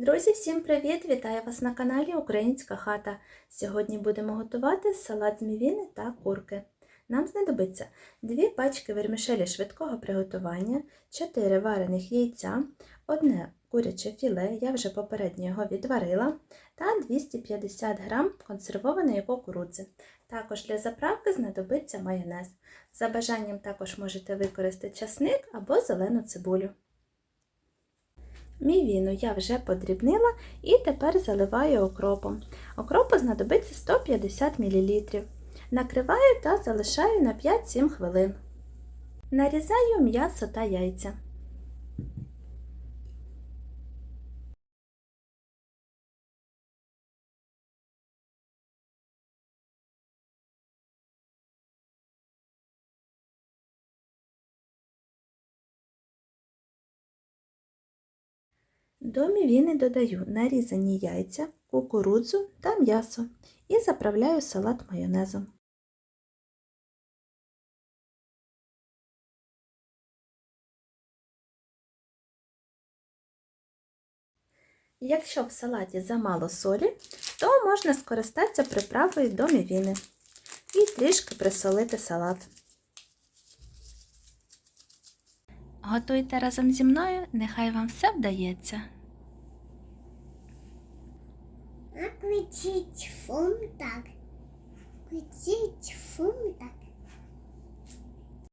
Друзі, всім привіт! Вітаю вас на каналі Українська хата. Сьогодні будемо готувати салат з мівіни та курки. Нам знадобиться 2 пачки вермішелі швидкого приготування, 4 варених яйця, одне куряче філе, я вже попередньо його відварила, та 250 г консервованої кукурудзи. Також для заправки знадобиться майонез. За бажанням також можете використати часник або зелену цибулю. Мівіну я вже подрібнила і тепер заливаю окропом. Окропу знадобиться 150 мл. Накриваю та залишаю на 5-7 хвилин. Нарізаю м'ясо та яйця. До мівіни додаю нарізані яйця, кукурудзу та м'ясо і заправляю салат майонезом. Якщо в салаті замало солі, то можна скористатися приправою до мівіни і трішки присолити салат. Готуйте разом зі мною, нехай вам все вдається. Включіть фунтак. Включіть фунтак.